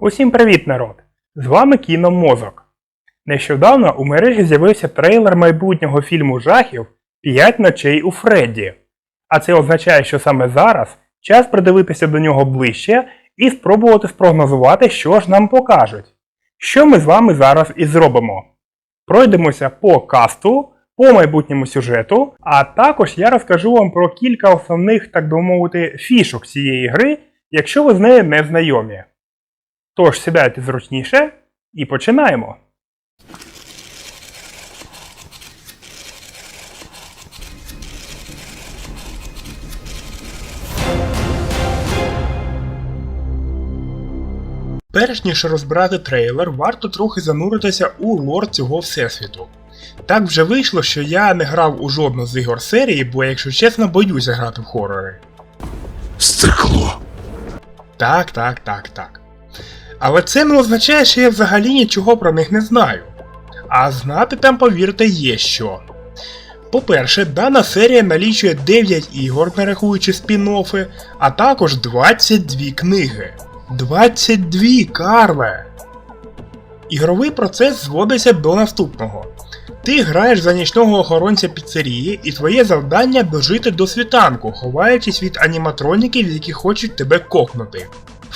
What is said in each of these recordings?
Усім привіт, народ! З вами Кіномозок. Нещодавно у мережі з'явився трейлер майбутнього фільму жахів «П'ять ночей у Фредді. А це означає, що саме зараз час придивитися до нього ближче і спробувати спрогнозувати, що ж нам покажуть. Що ми з вами зараз і зробимо. Пройдемося по касту, по майбутньому сюжету, а також я розкажу вам про кілька основних, так би мовити, фішок цієї гри, якщо ви з нею не знайомі. Тож сідайте зручніше і починаємо. Перш ніж розбирати трейлер, варто трохи зануритися у лор цього всесвіту. Так вже вийшло, що я не грав у жодну з ігор серії, бо, якщо чесно, боюся грати в хорори. Стекло. Так, так, так, так. Але це не означає, що я взагалі нічого про них не знаю. А знати там, повірте, є що. По-перше, дана серія налічує 9 ігор, не рахуючи спін-оффи, а також 22 книги. 22 карве! Ігровий процес зводиться до наступного. Ти граєш за нічного охоронця піцерії, і твоє завдання дожити до світанку, ховаючись від аніматроніків, які хочуть тебе кокнути.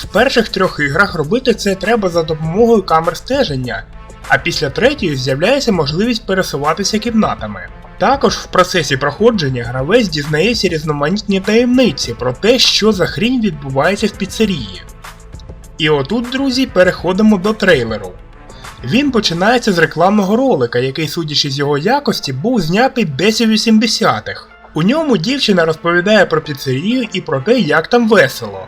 В перших трьох іграх робити це треба за допомогою камер стеження, а після третьої з'являється можливість пересуватися кімнатами. Також в процесі проходження гравець дізнається різноманітні таємниці про те, що за хрінь відбувається в піцерії. І отут, друзі, переходимо до трейлеру. Він починається з рекламного ролика, який, судячи з його якості, був знятий десь у 80-х. У ньому дівчина розповідає про піцерію і про те, як там весело.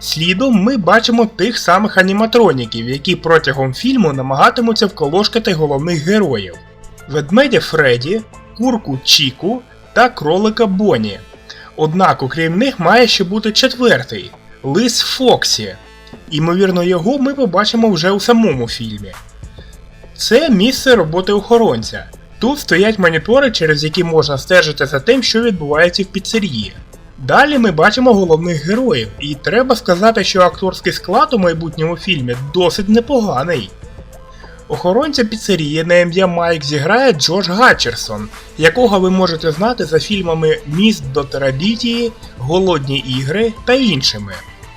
Слідом ми бачимо тих самих аніматроніків, які протягом фільму намагатимуться вколошкати головних героїв: ведмедя Фредді, курку Чіку та кролика Бонні. Однак, окрім них, має ще бути четвертий лис Фоксі. Імовірно, його ми побачимо вже у самому фільмі. Це місце роботи охоронця. Тут стоять монітори, через які можна стежити за тим, що відбувається в піцерії. Далі ми бачимо головних героїв, і треба сказати, що акторський склад у майбутньому фільмі досить непоганий. Охоронця піцерії на ім'я Майк зіграє Джош Гатчерсон, якого ви можете знати за фільмами Міст до Терабітії, Голодні ігри та іншими.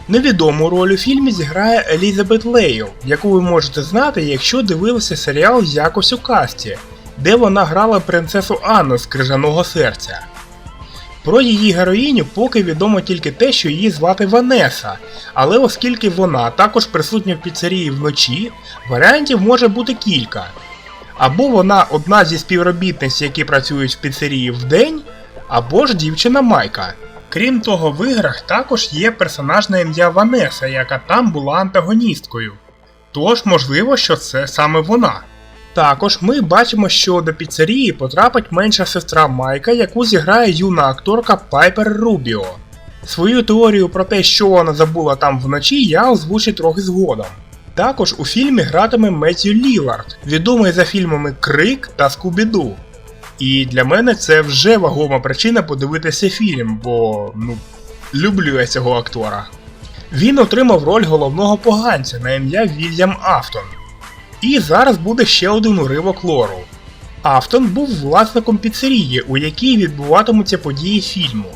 Невідому роль у фільмі зіграє Елізабет Лейл, яку ви можете знати, якщо дивилися серіал Якось у касті, де вона грала принцесу Анну з крижаного серця. Про її героїню поки відомо тільки те, що її звати Ванеса, але оскільки вона також присутня в піцерії вночі, варіантів може бути кілька. Або вона одна зі співробітниць, які працюють в піцерії вдень, або ж дівчина Майка. Крім того, в іграх також є персонаж на ім'я Ванеса, яка там була антагоністкою. Тож, можливо, що це саме вона. Також ми бачимо, що до піцерії потрапить менша сестра Майка, яку зіграє юна акторка Пайпер Рубіо. Свою теорію про те, що вона забула там вночі, я озвучу трохи згодом. Також у фільмі гратиме Меттью Лілард, відомий за фільмами Крик та Скубіду. І для мене це вже вагома причина подивитися фільм, бо ну, люблю я цього актора. Він отримав роль головного поганця на ім'я Вільям Афтон. І зараз буде ще один уривок лору. Афтон був власником піцерії, у якій відбуватимуться події фільму.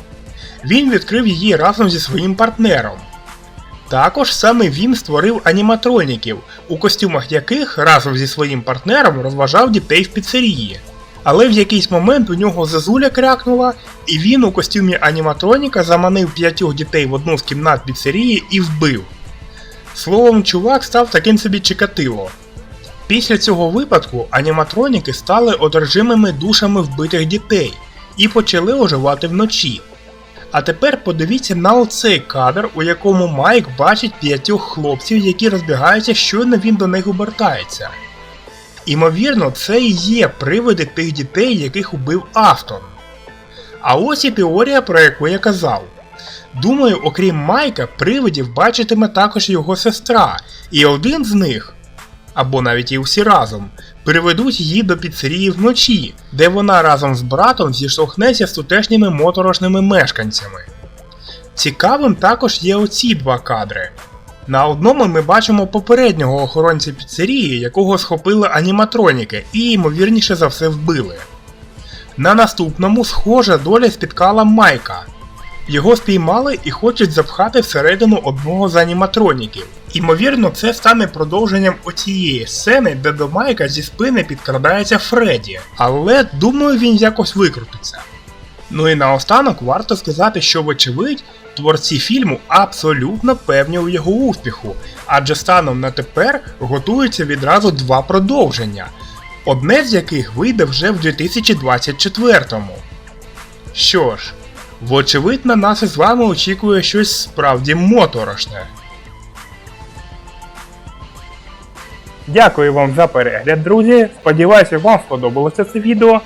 Він відкрив її разом зі своїм партнером. Також саме він створив аніматроніків, у костюмах яких разом зі своїм партнером розважав дітей в піцерії. Але в якийсь момент у нього зазуля крякнула, і він у костюмі аніматроніка заманив п'ятьох дітей в одну з кімнат піцерії і вбив. Словом, чувак став таким собі чекатило. Після цього випадку аніматроніки стали одержимими душами вбитих дітей і почали оживати вночі. А тепер подивіться на оцей кадр, у якому Майк бачить п'ятьох хлопців, які розбігаються, щойно він до них обертається. Імовірно, це і є привиди тих дітей, яких убив Автон. А ось і теорія, про яку я казав. Думаю, окрім Майка, привидів бачитиме також його сестра, і один з них, або навіть і всі разом, приведуть її до піцерії вночі, де вона разом з братом зіштовхнеться з тутешніми моторошними мешканцями. Цікавим також є оці два кадри. На одному ми бачимо попереднього охоронця піцерії, якого схопили аніматроніки і, ймовірніше за все, вбили. На наступному схожа доля спіткала Майка. Його спіймали і хочуть запхати всередину одного з аніматроніків. Імовірно, це стане продовженням оцієї сцени, де до Майка зі спини підкрадається Фредді, але думаю, він якось викрутиться. Ну і наостанок варто сказати, що, вочевидь, творці фільму абсолютно певні у його успіху, адже станом на тепер готуються відразу два продовження, одне з яких вийде вже в 2024-му. Що ж, вочевидь на нас із вами очікує щось справді моторошне. Дякую вам за перегляд, друзі. Сподіваюся, вам сподобалося це відео.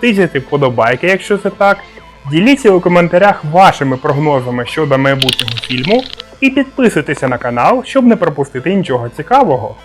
Тисяйте вподобайки, якщо це так. Діліться у коментарях вашими прогнозами щодо майбутнього фільму і підписуйтеся на канал, щоб не пропустити нічого цікавого.